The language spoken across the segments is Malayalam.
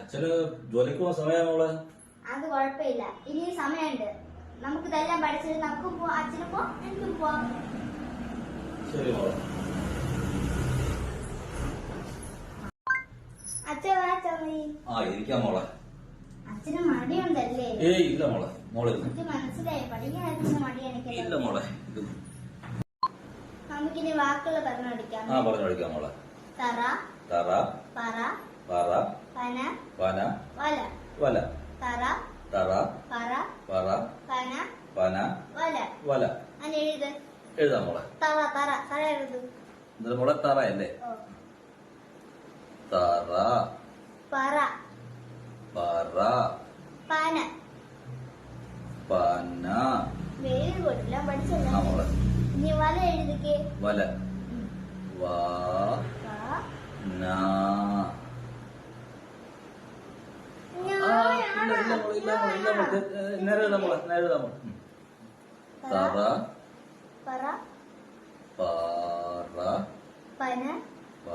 അച്ഛന് ജോലിക്ക് പോകാൻ സമയം മോളെ? അത് കുഴപ്പമില്ല. ഇനി സമയമുണ്ട്. നമുക്ക് ഇതെല്ലാം പഠിച്ചിട്ട് നമുക്കും അച്ഛനും പോവാം എനിക്കും പോവാം. ശരി മോളെ. ആ ഇരിക്കാം മോളെ. അച്ഛന് മടിയുണ്ടല്ലേ? ഏയ് ഇല്ല മോളെ. മോളെ എനിക്ക് മനസ്സിലായി. പഠിക്കാൻ അച്ഛന് മടി ഇല്ല മോളെ. നമുക്കിനി വാക്കുകൾ പറഞ്ഞു പഠിക്കാം ആ പറഞ്ഞു പഠിക്കാം മോളെ. തറ തറ പറ പറ പന പന വല. വല. തറ തറ പറ പറ പന പന വല. വല. അങ്ങനെ എഴുത്. എഴുതാം മോളെ. തറ തറ തറ എഴുതു. എന്നിട്ട് മോളെ തറ അല്ലേ. തറ. പറ. പറ. പന. പന. വെരി ഗുഡ് എല്ലാം ആ ഇനി വല എഴുതിക്കേ. വല. വാ. നാ. ഞാ, ആ, ഇല്ല, ഇല്ല മോളെ, ഇല്ല മോളെ, ഇല്ല മോളെ. ഏ, നേരെ എഴുതാം മോളെ, നേരെ എഴുതാം മോളെ. ഉം. തറ പറ പറ പന പ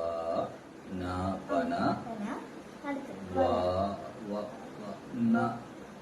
ന പന പന അടുത്ത് വ വ വ ന ന വലയാണോ ആ ചേച്ചി ചിരിച്ച് കളിച്ചൊക്കെ ഇല്ല മോളെ, ഇല്ല, ഞാൻ- ഞാൻ പോയി ഞാൻ- കമ്പ് ഞാൻ- എടുക്കട്ടെ. കമ്പ് എടുക്കട്ടെ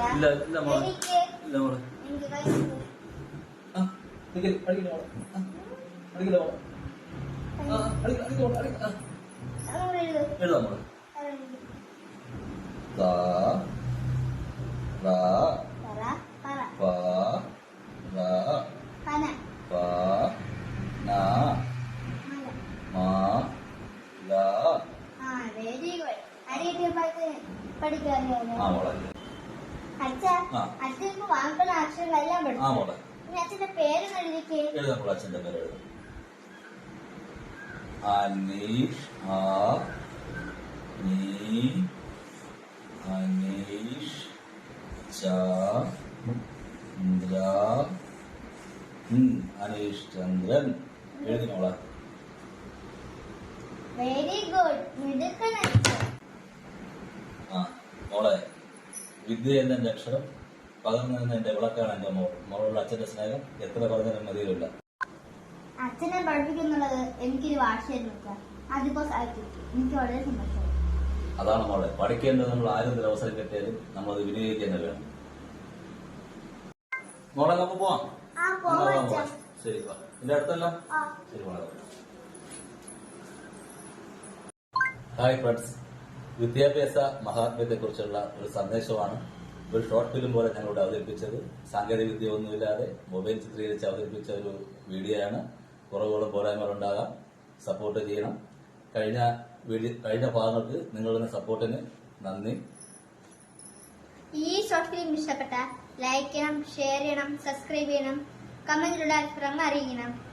ഇല്ല ഇല്ല മോളെ. ഇല്ല മോളെ. അടിക്കൽ മോളെ. മോളെ. ആ മോളെ ആ. മോളെ. എഴുത്. മോളെ അച്ഛന്റെ പേര് എഴുതാം. അനീഷ് ആ നീ അനീഷ് ചന്ദ്ര അനീഷ് ചന്ദ്രൻ. എഴുതി മോളെ. വെരി ഗുഡ് മിടുക്കൻ ആ മോളെ. വിദ്യ എന്ന അക്ഷരം പകർന്നു നിന്ന എന്റെ വിളക്കാണ് എന്റെ മോൾ. മോളുള്ള അച്ഛന്റെ സ്നേഹം എത്ര പറഞ്ഞാലും മതിയില്ല അച്ഛനെ പഠിപ്പിക്കുന്നുള്ളത് എനിക്കൊരു വാശിയായിരുന്നു അച്ഛാ. അതിപ്പോ സാധിച്ചു. എനിക്ക് വളരെ സന്തോഷം. അതാണ് മോളെ. പഠിക്കേണ്ടത് നമ്മൾ ആരും അവസരം കിട്ടിയാലും നമ്മൾ അത് വിനിയോഗിക്കാൻ വേണം. മോളെ നമുക്ക് പോവാം. ശരി വാ. എന്റെ അടുത്തല്ല? ശരി മോളെ ഹായ് ഫ്രണ്ട്സ് വിദ്യാഭ്യാസ മഹാത്മ്യത്തെ കുറിച്ചുള്ള ഒരു സന്ദേശമാണ്. ഒരു ഷോർട്ട് ഫിലിം പോലെ ഞങ്ങളിവിടെ അവതരിപ്പിച്ചത്. സാങ്കേതിക വിദ്യ ഒന്നുമില്ലാതെ മൊബൈൽ ചിത്രീകരിച്ച് അവതരിപ്പിച്ച ഒരു വീഡിയോ ആണ് കുറവുകളും പോരായ്മകളും ഉണ്ടാകാം. സപ്പോർട്ട് ചെയ്യണം. കഴിഞ്ഞ കഴിഞ്ഞ ഭാഗങ്ങൾക്ക് നിങ്ങളുടെ സപ്പോർട്ടിന് നന്ദി. ഈ ഷോർട്ട് ഫിലിം ഇഷ്ടപ്പെട്ട ലൈക്ക് ചെയ്യണം ഷെയർ ചെയ്യണം സബ്സ്ക്രൈബ് ചെയ്യണം കമന്റിലൂടെ അഭിപ്രായങ്ങൾ അറിയിക്കണം.